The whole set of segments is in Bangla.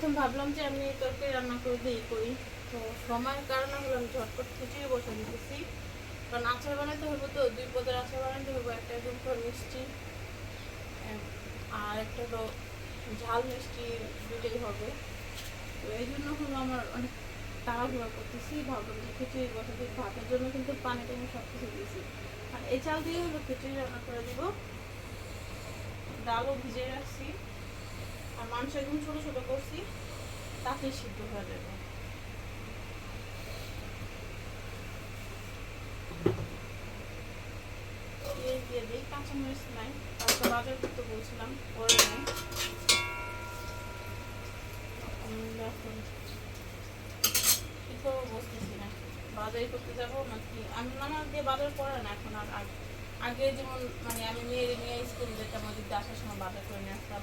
প্রথম ভাবলাম যে আমি তরকারি রান্না করে দিই করি। তো সময়ের কারণে হলো আমি ঝটপট খিচুড়ি বসে দিতেছি। কারণ আচার বানাতে হবে তো, দুই পদের আচার বানাতে হবে একটা একদম মিষ্টি আর একটা হলো ঝাল মিষ্টি দুটোই হবে। তো এই জন্য হলো আমার অনেক তাড়াহুড়া করতেছি, ভাবলাম যে খিচুড়ি বসে দিই। ভাতের জন্য কিন্তু পানি টানি সব কিছু দিয়েছি। আর এই চাল দিয়ে হলো খিচুড়ি রান্না করে দিব। ডালও ভিজে রাখছি। আর মাংস একদম ছোট ছোট করছি তাতে সিদ্ধ হয়ে যাবে। বাজার করতে বলছিলাম, পরে নেই। কি করব বুঝতেছি না, বাজারই করতে যাব নাকি? আমি মানে দিয়ে বাজার করে না এখন আর আগে যেমন মানে আমি মেয়ের নিয়ে স্কুল যেতাম ওদিক আসার সময় বাজার করে নিয়ে আসতাম।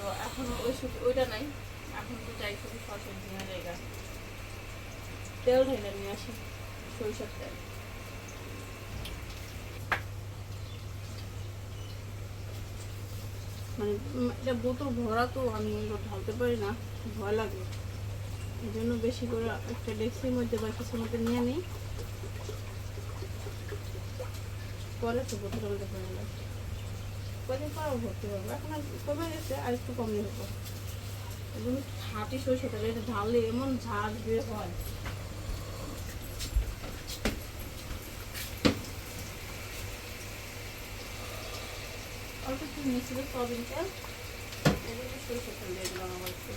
তো এখন ওই ওইটা নাই। এখন তো যাই শুধু সরষের জায়গা। তেল ঢেলে নিয়ে আসি সরিষার তেল। মানে এটা বোতল ভরা তো, আমি ঢালতে পারি না, ভয় লাগে। এই জন্য বেশি করে একটা ডেক্সির মধ্যে বা কিছুর মধ্যে নিয়ে নিই। পরে তো বোতল মধ্যে ভরে নেব কদিন পর ভর্তি হবে এখন আর কমে গেছে আর একটু কমই হব হাঁটি খাঁটি সরষে তেল এটা ঢাললে এমন ঝাড় বের হয়। অল্প একটু মিশিয়ে সয়াবিন তেল এগুলো সরষে তেল দিয়ে দিলাম আমার একটু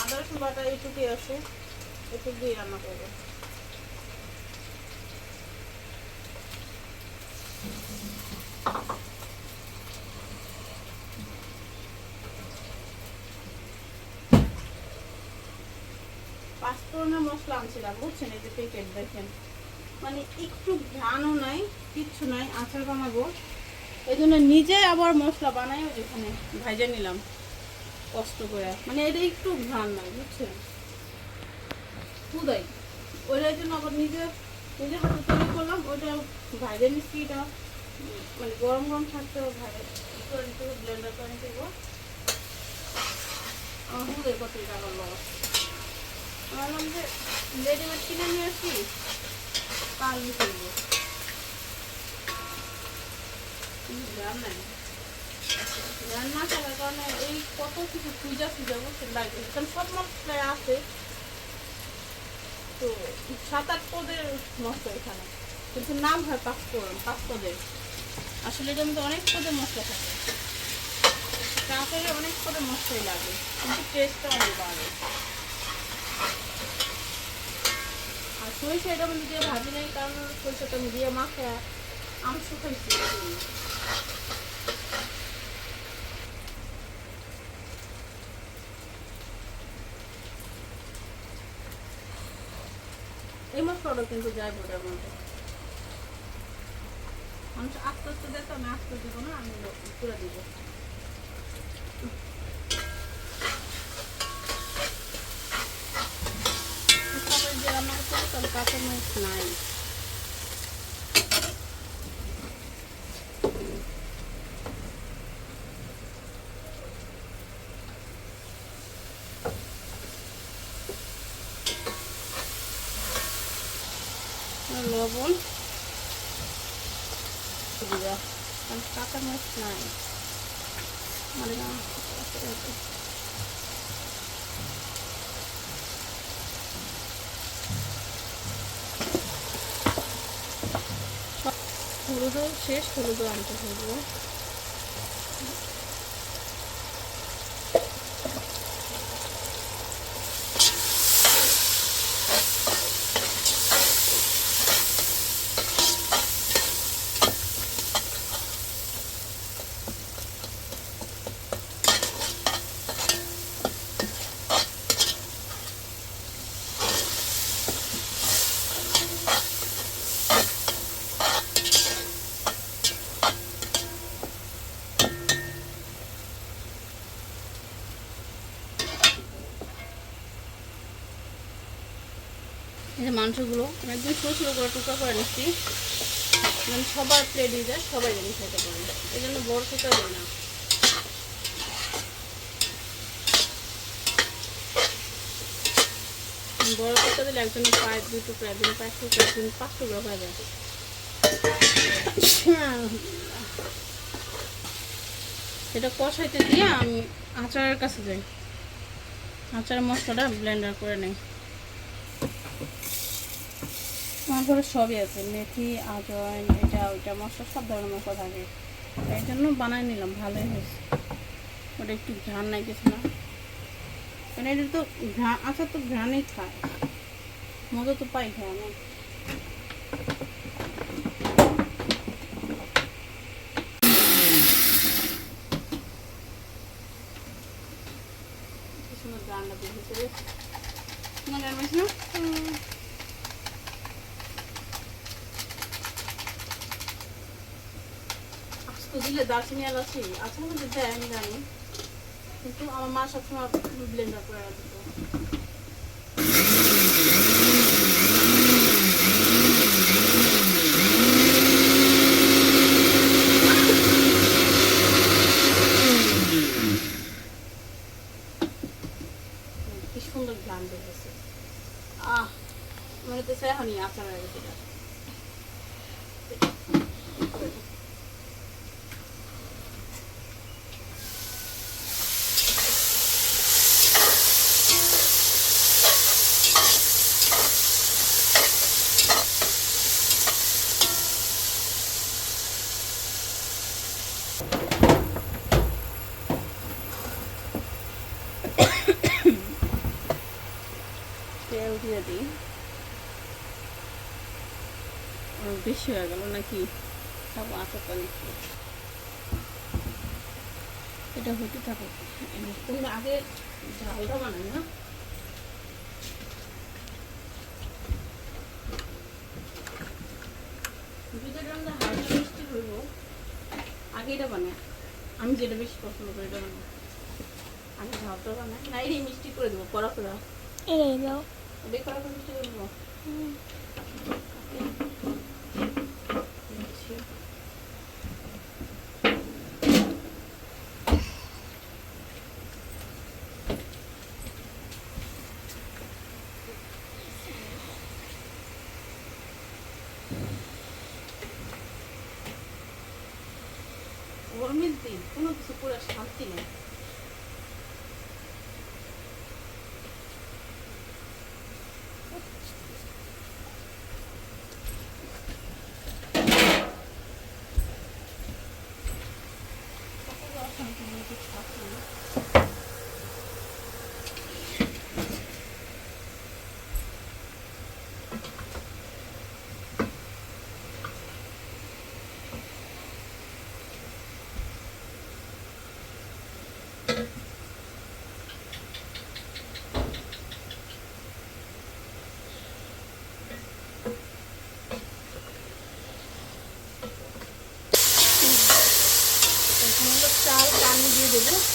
আদা রসুন বাটা এইটুকুই আছে এটুকু দিয়ে রান্না করব। পাঁচফোড়নের মশলা আনছিলাম, বুঝছেন? এই যে প্যাকেট দেখেন। মানে একটু ঘ্রাণও নাই, কিচ্ছু নাই, আচার বানাবো। এই জন্য নিজে আবার মশলা বানাইও যেখানে ভাইজে নিলাম। কষ্ট করে মানে এটা একটু ঘ্রাণ নাই বুঝছেন? খুদাই ওইটার জন্য আবার নিজে নিজে হাতে তৈরি করলাম ওইটা এটা উম, মানে গরম গরম থাকতে ভাই করে ব্লেন্ডার করে নিতে। আমার হুদে কত টাকা লস যে রেডিমেড কিনে নিয়ে আসি কালই করব কিন্তু জ্ঞান নাই জ্ঞান না থাকার কারণে এই কত কিছু পূজা পূজা বসে লাগে কারণ সব মশলাই আছে। তো সাত আট পদের মশলা এখানে। কিন্তু নাম পাঁচ পাঁচ পদের আসলে এটার মধ্যে অনেক পদের মশলা থাকে। অনেক মশলাই লাগে, কিন্তু টেস্টটা অনেক আর সরিষা এটা মধ্যে দিয়ে ভাজি নেই, কারণ সরিষাটা দিয়ে মাখা আম শুকাইছি। এই কিন্তু যায় বোটার মধ্যে। মানুষ আস্তে আস্তে দেখো আমি আস্তে দিব না আমি পুরো দিব। সবাই যে রান্না করতে তাহলে কাঁচা মাছ নাই আর লবণ জিরা কারণ কাঁচা মরিচ নাই মানে না হলুদও শেষ হলুদও আনতে হবে। মাংসগুলো। আমি একদম ছোটো ছোটো করে টুকরা করে নিচ্ছি। মানে সবার প্লেট প্লেটে যায়, সবাই যেন খেতে পারে এই জন্য বড় টুকরা দিই না। বড় টুকরা দিলে একজনের পায়ে দুই টুকরা একজনের পাঁচ টুকরা, একজন পাঁচ টুকরা হয়ে যায়। এটা কষাইতে দিয়ে আমি আচারের কাছে যাই। আচারের মশলাটা ব্লেন্ডার করে নেই। আমার ঘরে সবই আছে, মেথি আজওয়াইন এটা, ওইটা, মশলা, সব ধরনের মশলা থাকে। এই জন্য বানাই নিলাম, ভালোই হয়েছে। ওটা একটু ঘ্রাণ নাই কিছু না। মানে এটা তো ঘ্রাণ আচার তো ঘ্রাণই খায়। মজা তো পাই কি সুন্দর না? আস্ত দিলে দারচিনি এলাচি আছে মধ্যে দেয়, আমি জানি। কিন্তু আমার মা সবসময় ব্লেন্ডার করে দিত কি সুন্দর গান বেরিয়েছে আহ, মনে তো এখনই আচার এটা। তেল দিয়ে দিই অনেক বেশি হয়ে গেল নাকি? সব আটা পানি এটা হতে তুমি আগে ঝালটা বানাই না দুধের রঙটা হালকা মিষ্টি হইব। আগে এটা বানাই আমি যেটা বেশি পছন্দ করি এটা বানাই আমি ঝালটা বানাই না এই মিষ্টি করে দেবো। কড়া কড়া। এটাই দাও। করে মিষ্টি করে দেবো দিচ্ছি। গরমের দিন কোনো কিছু করে শান্তি নেই কত অশান্তি নেই কিছু শান্তি নেই। এখন হলো চাল পানি দিয়ে দেবো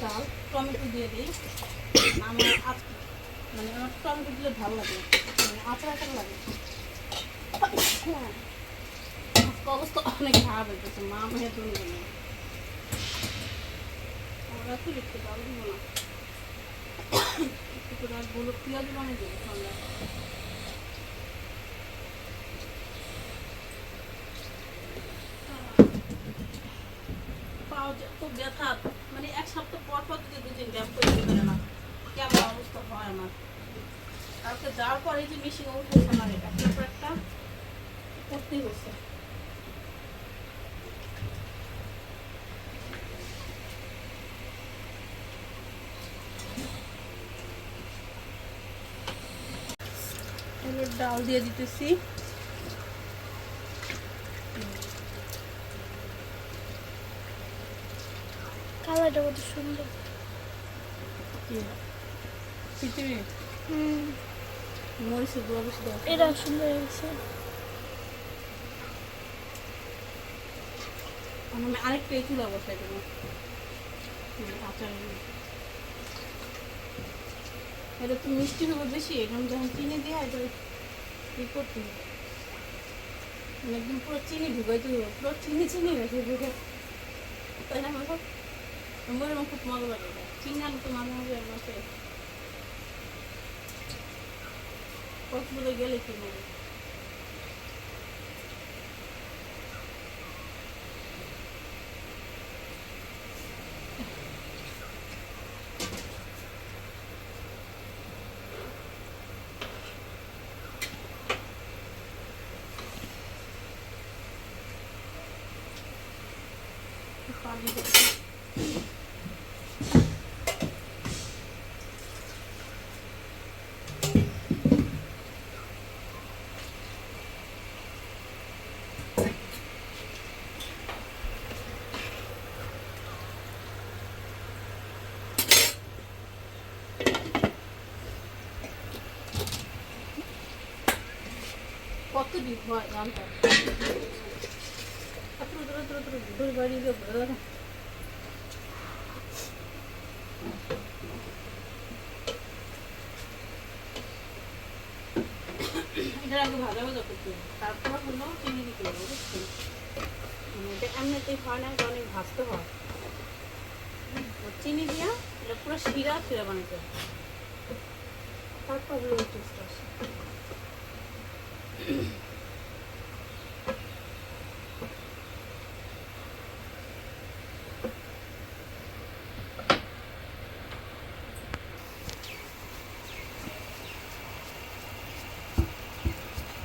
ডাল টমেটো দিয়ে দিই। আমার আজ মানে আমার টমেটো দিলে ভালো লাগে। মানে আচার আচার লাগে। অবস্থা অনেক খারাপ হয়ে গেছে। মা মেয়ের জন্য আমরা তো ডাল দিব না। একটু ডালগুলো পেঁয়াজ বানিয়ে দেবো ব্যথা। সপ্তাহ পর পর ব্যায়াম করতে পারে না। কেমন অবস্থা হয় আমার। কালকে যাওয়ার পরে যে মেশিন উঠেছে আমার একটা করতেই হচ্ছে। ডাল দিয়ে দিতেছি। কালারটা কত সুন্দর। খিচুড়ি হুম। এটা সুন্দর হয়েছে। আমি আরেকটা চুলা বসাই দেবো আচার এটা তো মিষ্টি হবে বেশি এরকম যখন চিনি দিয়ে এটা ই করতে হবে। মানে একদম পুরো চিনি ঢুকাইতে হবে পুরো চিনি চিনি রেখে ঢুকে। তাই না আমার আমার আমার খুব মজা লাগে এটা। চিনি আলু তো মাঝে মাঝে মাসে কক্সবাজার গেলে কি হবে পানি দেবো কত ডিপ হয় জানতে আত্র আত্র আত্র আত্র দুধ বাড়ি দিয়ে বড় তারপর চিনি মানে এটা না অনেক হয় চিনি দিয়া এটা পুরো শিরা শিরা বানাতে হবে তারপর আসে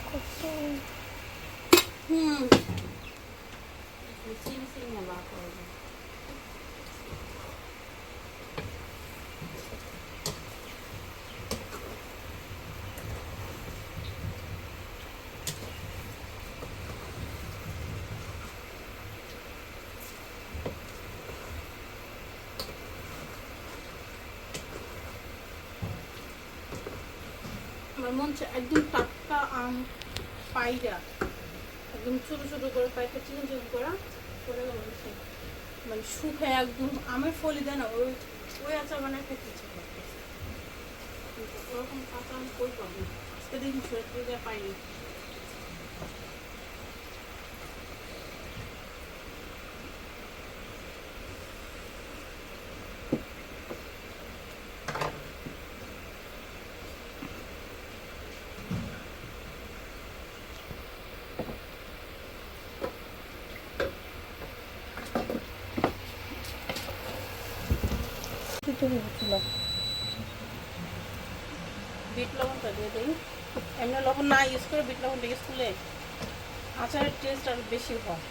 কত হুম চিনি চিনি আবার করব আমার মন চায় একদম টাটকা আম পাইরা, একদম ছোটো ছোটো করে পাইটা চিকেন চিকেন করা করে মানে শুকায় একদম আমের ফলি দেয় না, ওই ওই আচার মানে একটা কিছু করতেছে ওরকম কাঁচা আম কই পাবো। আজকে দেখি ছোটো পাইনি খিচুড়ি হচ্ছিল বিট লবণটা দিয়ে দিই। এমনি লবণ না ইউজ করে বিট লবণটা ইউজ করলে আচারের টেস্ট আরও বেশি হয়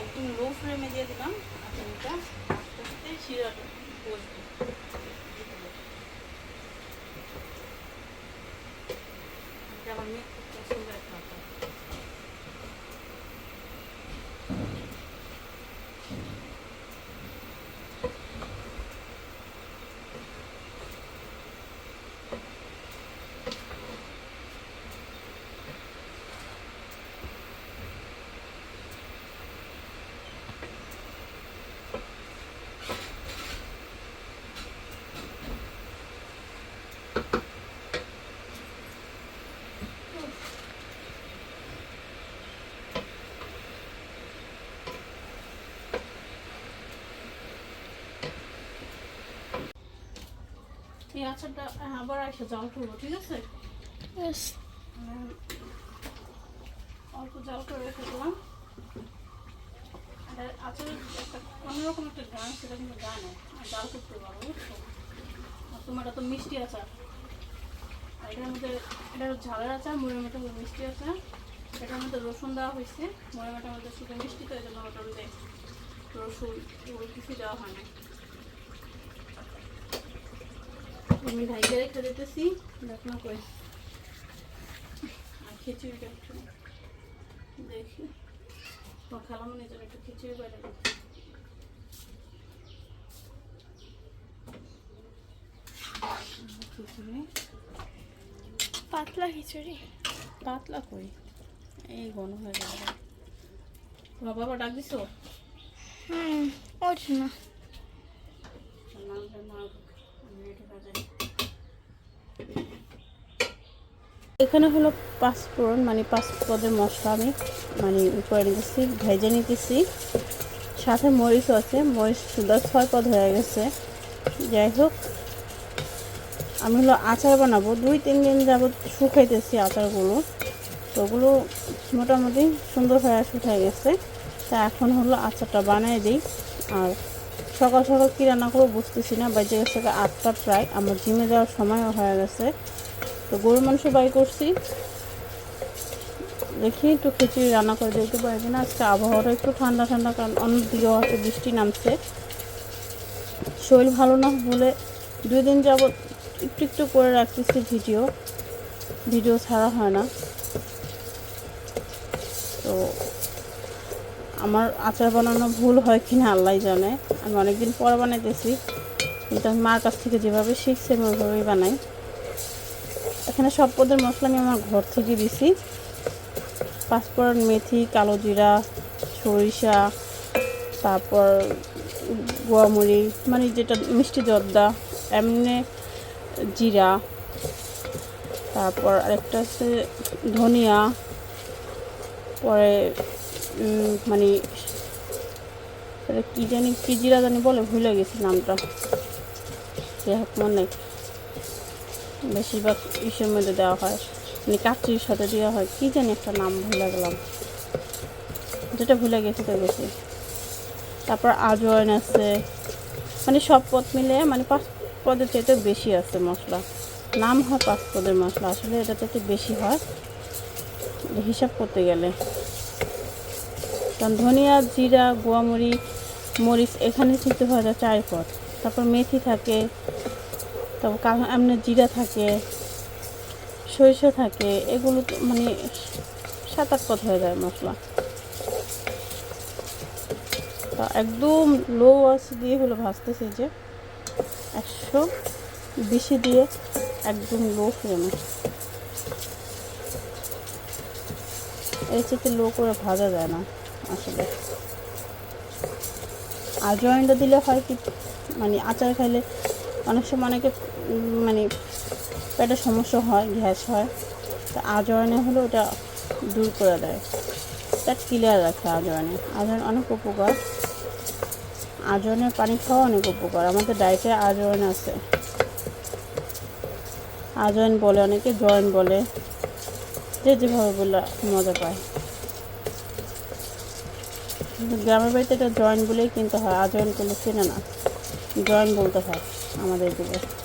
একদম লো ফ্লেমে দিয়ে দিলাম আচারটা আস্তে আস্তে শিরাটা বসবে এটা আমার মেয়ে খুব পছন্দের খাবার এই আচারটা আবার এসে জাল করব ঠিক আছে. অল্প জাল করে রেখে দিলাম। আচারের একটা অন্যরকম একটা গান সেটা কিন্তু গানে জাল করতে পারব বুঝছ? আর তোমার তো মিষ্টি আচার। আর এটার মধ্যে এটা ঝালের আচার মুড়ের মধ্যে মিষ্টি আচার। এটার মধ্যে রসুন দেওয়া হয়েছে। ময়মাটার মধ্যে শুধু মিষ্টি তো এই জন্য ওটার মধ্যে রসুন কিছু দেওয়া হয় না। আমি ভাইকে রেখে দিতেছি। দেখ না কই। আর খিচুড়িটা একটু দেখি। ও খালামনির জন্য একটু খিচুড়ি বাইরে দিই খিচুড়ি? পাতলা খিচুড়ি। পাতলা কই? এই ঘন হয়ে যাবে তোমার বাবা ডাক দিছো? হুম ওঠ না। এখানে হলো পাঁচফোড়ন মানে পাঁচ মশলা আমি মানে করে নিতেছি, ভেজে নিতেছি। সাথে মরিচও আছে, মরিচ সুদা ছয় পদ হয়ে গেছে। যাই হোক, আমি হলো আচার বানাবো। দুই, তিন দিন যাবত শুকাইতেছি আচারগুলো। তো ওগুলো মোটামুটি সুন্দর হয়ে শুকিয়ে গেছে। তা এখন হলো আচারটা বানিয়ে দিই। আর সকাল সকাল কী রান্না করব বুঝতেছি না, বাজে গেছে আটটা প্রায়। আমার জিমে যাওয়ার সময়ও হয়ে গেছে। তো গরু মাংস বাই করছি। দেখি একটু খিচুড়ি রান্না করে দিতে পারি কিনা আজকে আবহাওয়াটা একটু ঠান্ডা ঠান্ডা, কারণ অনেক অন্যদিকেও আছে বৃষ্টি নামছে। শরীর ভালো না বলে দুই দিন যাবত একটু একটু করে রাখতেছি ভিডিও। ভিডিও ছাড়া হয় না। তো আমার আচার বানানো ভুল হয় কি না আল্লাহ জানে। আমি অনেকদিন পর বানাইতেছি, কিন্তু আমি মার কাছ থেকে যেভাবে শিখছি আমি ওইভাবেই বানাই। এখানে সব পদের মশলা আমি আমার ঘর থেকে দিছি। পাঁচফোড়ন মেথি, কালো জিরা, সরিষা, তারপর গোয়ামুড়ি মানে যেটা মিষ্টি জর্দা, এমনি জিরা, তারপর আরেকটা হচ্ছে ধনিয়া, পরে মানে কী জানি, কী জিরা জানি বলে ভুলে গেছি নামটা। হোক, মনে নেই। বেশিরভাগ ইসের মধ্যে দেওয়া হয়। মানে কাচির সাথে দেওয়া হয়। কী জানি একটা নাম ভুলে গেলাম। যেটা ভুলে গেছি তো গেছি তারপর আজওয়াইন আছে। মানে সব পদ মিলে মানে পাঁচ পদের চাইতে বেশি আছে মশলা। নাম হয় পাঁচ পদের মশলা। আসলে এটা থেকে বেশি হয়। হিসাব করতে গেলে। কারণ ধনিয়া, জিরা গোয়ামরি মরিচ এখানে দিতে হয় চার পদ। তারপর মেথি থাকে। কালো এমনি জিরা থাকে, সরিষা থাকে, এগুলো তো মানে সাত আট পদ হয়ে যায় মশলা। তা একদম লো আছে দিয়ে হলো ভাজতেছে যে একশো বেশি দিয়ে একদম লো ফ্লেমে এর চেয়ে লো করে ভাজা যায় না আসলে। আজওয়াইনটা দিলে হয় কি মানে আচার খাইলে অনেক সময় অনেকে মানে পেটের সমস্যা হয়, গ্যাস হয়। তা আজওয়াইনে হলো ওটা দূর করে দেয়। পেট ক্লিয়ার রাখে আজওয়াইনে আজওয়াইন অনেক উপকার। আজওয়ানের পানি খাওয়া অনেক উপকার। আমাদের ডায়েটে আজওয়ান আছে। আজওয়ান বলে, অনেকে জয়েন বলে। যে যেভাবে বললে মজা পায়। গ্রামের বাড়িতে এটা জয়েন বলেই কিনতে হয়। আজওয়ান করলে চেনে না। জয়েন বলতে হয় আমাদের দিকে